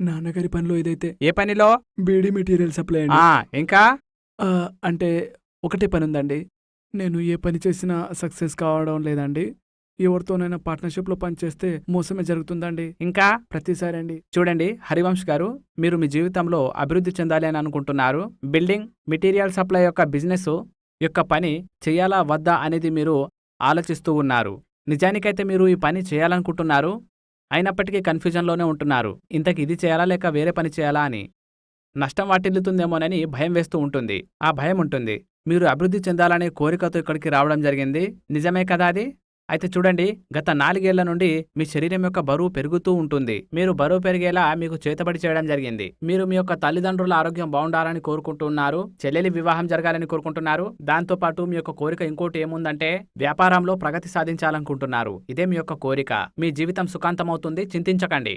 నాన్నగారి పనిలో ఏదైతే ఏ పనిలో? బీడీ మెటీరియల్ సప్లై అండి. ఆ ఇంకా? ఆ, అంటే ఒకటే పని ఉందండి నేను ఏ పని చేసినా సక్సెస్ కావడం లేదండి. ఎవరితోనైనా పార్ట్నర్షిప్లో పని చేస్తే మోసమే జరుగుతుందండి. ఇంకా? ప్రతిసారి అండి. చూడండి హరివంశ్ గారు మీరు మీ జీవితంలో అభివృద్ధి చెందాలి అని అనుకుంటున్నారు. బిల్డింగ్ మెటీరియల్ సప్లై యొక్క బిజినెస్ యొక్క పని చేయాలా వద్దా అనేది మీరు ఆలోచిస్తూ ఉన్నారు. నిజానికైతే మీరు ఈ పని చేయాలనుకుంటున్నారు. అయినప్పటికీ కన్ఫ్యూజన్లోనే ఉంటున్నారు. ఇంతకు ఇది చేయాలా లేక వేరే పని చేయాలా అని. నష్టం వాటిల్లుతుందేమోనని భయం వేస్తూ ఉంటుంది. ఆ భయం ఉంటుంది. మీరు అభివృద్ధి చెందాలనే కోరికతో ఇక్కడికి రావడం జరిగింది. నిజమే కదా అది? అయితే చూడండి గత నాలుగేళ్ళ నుండి మీ శరీరం యొక్క బరువు పెరుగుతూ ఉంటుంది. మీరు బరువు పెరిగేలా మీకు చేతబడి చేయడం జరిగింది. మీరు మీ యొక్క తల్లిదండ్రుల ఆరోగ్యం బాగుండాలని కోరుకుంటున్నారు చెల్లెలి వివాహం జరగాలని కోరుకుంటున్నారు. దాంతో పాటు మీ యొక్క కోరిక ఇంకోటి ఏముందంటే వ్యాపారంలో ప్రగతి సాధించాలనుకుంటున్నారు. ఇదే మీ యొక్క కోరిక. మీ జీవితం సుఖాంతమవుతుంది చింతించకండి.